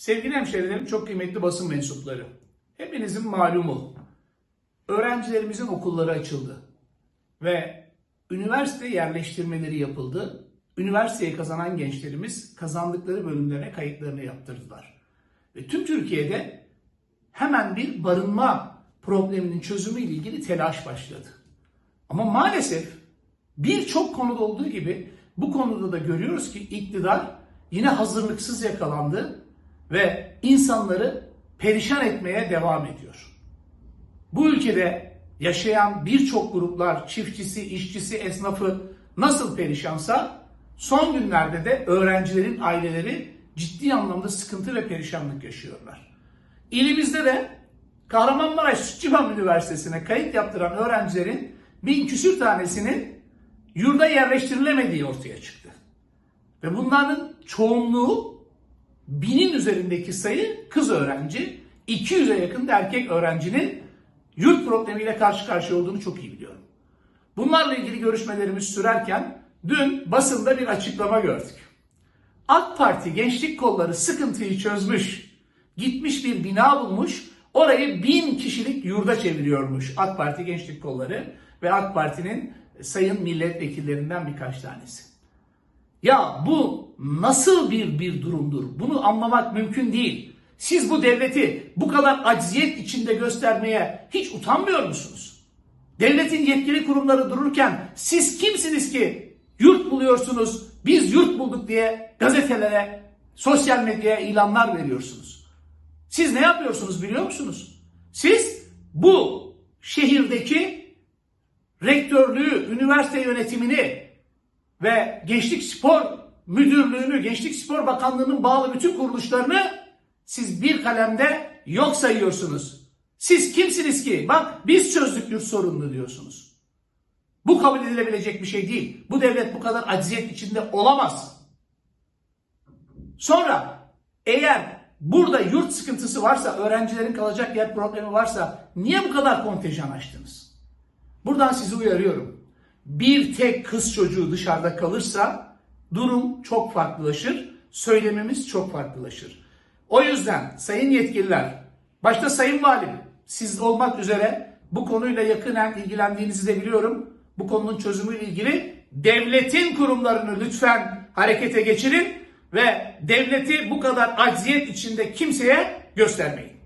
Sevgili hemşehrilerim, çok kıymetli basın mensupları. Hepinizin malumu, öğrencilerimizin okulları açıldı ve üniversite yerleştirmeleri yapıldı. Üniversiteyi kazanan gençlerimiz kazandıkları bölümlerine kayıtlarını yaptırdılar. Ve tüm Türkiye'de hemen bir barınma probleminin çözümü ile ilgili telaş başladı. Ama maalesef birçok konuda olduğu gibi bu konuda da görüyoruz ki iktidar yine hazırlıksız yakalandı ve insanları perişan etmeye devam ediyor. Bu ülkede yaşayan birçok gruplar, çiftçisi, işçisi, esnafı nasıl perişansa son günlerde de öğrencilerin aileleri ciddi anlamda sıkıntı ve perişanlık yaşıyorlar. İlimizde de Kahramanmaraş Sütçüban Üniversitesi'ne kayıt yaptıran öğrencilerin bin küsür tanesinin yurda yerleştirilemediği ortaya çıktı. Ve bunların çoğunluğu binin üzerindeki sayı kız öğrenci, 200'e yakın da erkek öğrencinin yurt problemiyle karşı karşıya olduğunu çok iyi biliyorum. Bunlarla ilgili görüşmelerimiz sürerken dün basında bir açıklama gördük. AK Parti gençlik kolları sıkıntıyı çözmüş, gitmiş bir bina bulmuş, orayı bin kişilik yurda çeviriyormuş AK Parti gençlik kolları ve AK Parti'nin sayın milletvekillerinden birkaç tanesi. Ya bu nasıl bir bir durumdur? Bunu anlamak mümkün değil. Siz bu devleti bu kadar acziyet içinde göstermeye hiç utanmıyor musunuz? Devletin yetkili kurumları dururken siz kimsiniz ki yurt buluyorsunuz, biz yurt bulduk diye gazetelere, sosyal medyaya ilanlar veriyorsunuz. Siz ne yapıyorsunuz biliyor musunuz? Siz bu şehirdeki rektörlüğü, üniversite yönetimini ve Gençlik Spor Müdürlüğü'nü, Gençlik Spor Bakanlığı'nın bağlı bütün kuruluşlarını siz bir kalemde yok sayıyorsunuz. Siz kimsiniz ki? Bak biz çözdük yurt diyorsunuz. Bu kabul edilebilecek bir şey değil. Bu devlet bu kadar acziyet içinde olamaz. Sonra eğer burada yurt sıkıntısı varsa, öğrencilerin kalacak yer problemi varsa niye bu kadar kontenjan açtınız? Buradan sizi uyarıyorum. Bir tek kız çocuğu dışarıda kalırsa durum çok farklılaşır. Söylememiz çok farklılaşır. O yüzden sayın yetkililer, başta sayın valim, siz olmak üzere bu konuyla yakinen ilgilendiğinizi de biliyorum. Bu konunun çözümüyle ilgili devletin kurumlarını lütfen harekete geçirin ve devleti bu kadar acziyet içinde kimseye göstermeyin.